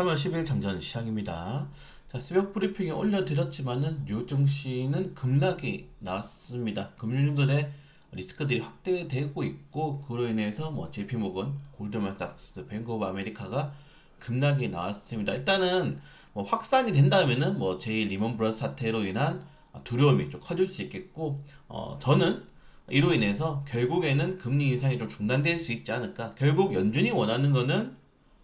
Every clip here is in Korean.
3월 10일 장전 시작입니다. 자, 새벽 브리핑에 올려드렸지만은 뉴욕 증시는 급락이 나왔습니다. 금융들의 리스크들이 확대되고 있고 그로 인해서 뭐 JP 모건, 골드만삭스, 뱅크 오브 아메리카가 급락이 나왔습니다. 일단은 뭐 확산이 된다면은 뭐 제2 리먼 브러스 사태로 인한 두려움이 좀 커질 수 있겠고 어 저는 이로 인해서 결국에는 금리 인상이 좀 중단될 수 있지 않을까. 결국 연준이 원하는 거는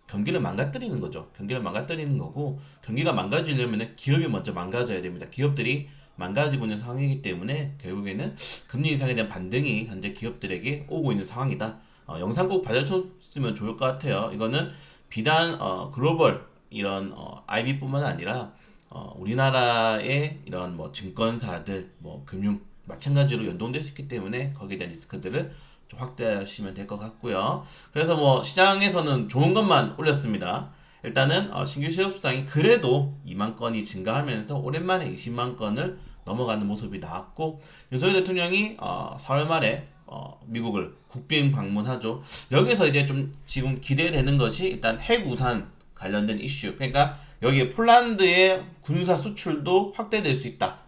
경기를 망가뜨리는 거죠. 경기를 망가뜨리는 거고 경기가 망가지려면 기업이 먼저 망가져야 됩니다. 기업들이 망가지고 있는 상황이기 때문에 결국에는 금리 인상에 대한 반등이 현재 기업들에게 오고 있는 상황이다. 어, 영상 꼭 봐주셨으면 좋을 것 같아요. 이거는 비단 어, 글로벌 이런 어, IB뿐만 아니라 어, 우리나라의 이런 뭐 증권사들, 뭐 금융 마찬가지로 연동될 수 있기 때문에 거기에 대한 리스크들을 좀 확대하시면 될 것 같고요. 그래서 뭐 시장에서는 좋은 것만 올렸습니다. 일단은 어, 신규 실업 수당이 그래도 2만 건이 증가하면서 오랜만에 20만 건을 넘어가는 모습이 나왔고 윤석열 대통령이 어, 4월 말에 어, 미국을 국빈 방문하죠. 여기서 이제 좀 지금 기대되는 것이 일단 핵 우산 관련된 이슈. 그러니까 여기에 폴란드의 군사 수출도 확대될 수 있다.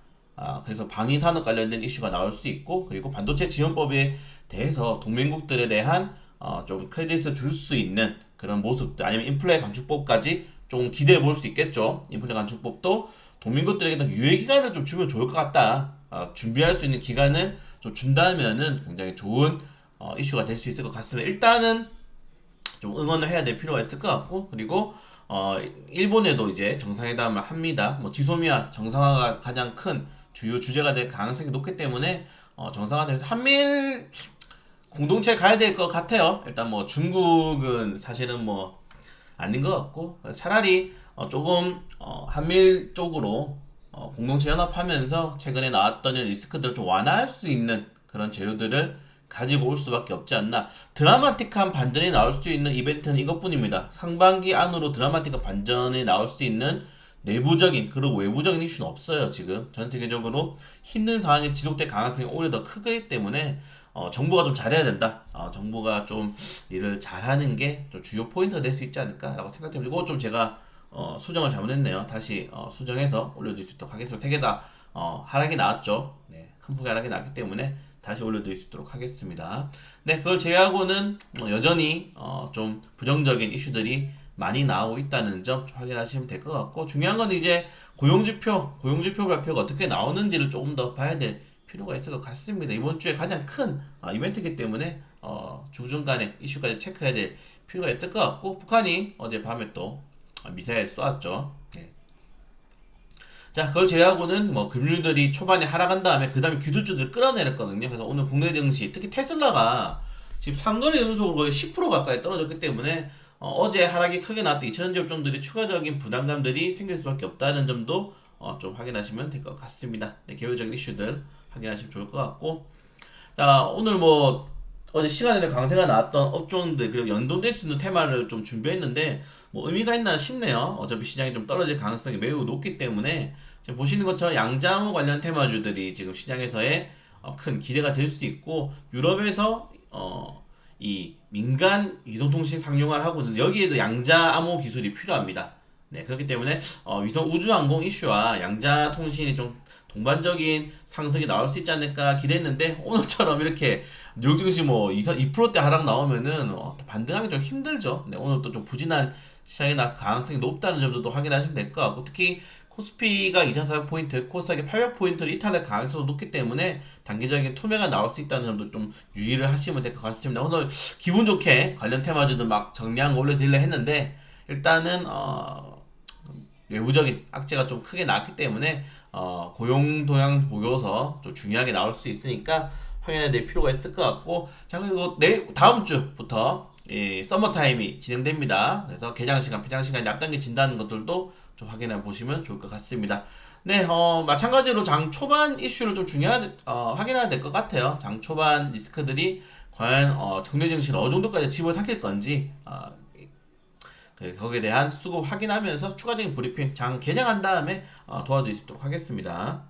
아, 그래서 방위 산업 관련된 이슈가 나올 수 있고 그리고 반도체 지원법에 대해서 동맹국들에 대한 어, 좀 크레딧을 줄 수 있는 그런 모습들 아니면 인플레 감축법까지 좀 기대해 볼 수 있겠죠. 인플레 감축법도 동맹국들에게 유예 기간을 좀 주면 좋을 것 같다. 어, 준비할 수 있는 기간을 좀 준다면은 굉장히 좋은 어, 이슈가 될 수 있을 것 같습니다. 일단은 좀 응원을 해야 될 필요가 있을 것 같고 그리고 어 일본에도 이제 정상회담을 합니다. 뭐 지소미아 정상화가 가장 큰 주요 주제가 될 가능성이 높기 때문에 어 정상화돼서 한미일 공동체 가야 될 것 같아요. 일단 뭐 중국은 사실은 뭐 아닌 것 같고 차라리 어 조금 어 한미일 쪽으로 어 공동체 연합하면서 최근에 나왔던 리스크들을 좀 완화할 수 있는 그런 재료들을 가지고 올 수밖에 없지 않나. 드라마틱한 반전이 나올 수 있는 이벤트는 이것뿐입니다. 상반기 안으로 드라마틱한 반전이 나올 수 있는 내부적인 그리고 외부적인 이슈는 없어요. 지금 전 세계적으로 힘든 상황이 지속될 가능성이 오히려 더 크기 때문에 어, 정부가 좀 잘해야 된다. 어, 정부가 좀 일을 잘하는 게 좀 주요 포인트가 될 수 있지 않을까라고 생각됩니다. 이거 좀 제가 어, 수정을 잘못했네요. 다시 어, 수정해서 올려줄 수 있도록 하겠습니다. 세 개 다 어, 하락이 나왔죠. 네, 큰 폭의 하락이 나왔기 때문에 다시 올려드릴 수 있도록 하겠습니다. 네, 그걸 제외하고는 어, 여전히 어, 좀 부정적인 이슈들이 많이 나오고 있다는 점 확인하시면 될 것 같고 중요한 건 이제 고용지표, 고용지표 발표가 어떻게 나오는지를 조금 더 봐야 될 필요가 있을 것 같습니다. 이번 주에 가장 큰 어, 이벤트이기 때문에 어, 중중간에 이슈까지 체크해야 될 필요가 있을 것 같고 북한이 어제 밤에 또 미사일 쏘았죠. 네. 자, 그걸 제외하고는 뭐 금융들이 초반에 하락한 다음에 그 다음에 기술주들 끌어내렸거든요. 그래서 오늘 국내 증시 특히 테슬라가 지금 상거래 연속으로 거의 10% 가까이 떨어졌기 때문에 어, 제 하락이 크게 나왔던 2차전지 업종들이 추가적인 부담감들이 생길 수밖에 없다는 점도 어, 좀 확인하시면 될 것 같습니다. 네, 개별적인 이슈들 확인하시면 좋을 것 같고 자 오늘 뭐 어제 시간에는 강세가 나왔던 업종들 그리고 연동될 수 있는 테마를 좀 준비했는데 뭐 의미가 있나 싶네요. 어차피 시장이 좀 떨어질 가능성이 매우 높기 때문에 지금 보시는 것처럼 양자무 관련 테마주들이 지금 시장에서의 어, 큰 기대가 될 수 있고 유럽에서 어, 이 민간 이동통신 상용화를 하고 있는데 여기에도 양자 암호 기술이 필요합니다. 네 그렇기 때문에 어, 위성 우주항공 이슈와 양자 통신이 좀 동반적인 상승이 나올 수 있지 않을까 기대했는데 오늘처럼 이렇게 뉴욕 증시 뭐 2, 2%대 하락 나오면은 어, 반등하기 좀 힘들죠. 네, 오늘 또 좀 부진한 시장이 나 가능성이 높다는 점도 또 확인하시면 될 것 같고 특히 코스피가 2,400포인트, 코스닥이 800포인트를 이탈할 가능성이 높기 때문에 단기적인 투매가 나올 수 있다는 점도 좀 유의를 하시면 될 것 같습니다. 오늘 기분 좋게 관련 테마주들 막 정리한 거 올려드리려 했는데 일단은 어, 외부적인 악재가 좀 크게 나왔기 때문에 어, 고용 동향 보고서 좀 중요하게 나올 수 있으니까 확인해야 될 필요가 있을 것 같고 자 그리고 내일 다음 주부터 이 서머 타임이 진행됩니다. 그래서 개장 시간, 폐장 시간 앞당겨진다는 것들도 좀 확인해 보시면 좋을 것 같습니다. 네, 어, 마찬가지로 장 초반 이슈를 좀 중요하, 어, 확인해야 될 것 같아요. 장 초반 리스크들이 과연 어, 정례 증시를 어느 정도까지 집어 삼킬 건지 어, 그, 거기에 대한 수급 확인하면서 추가적인 브리핑 장 개장한 다음에 어, 도와드릴 수 있도록 하겠습니다.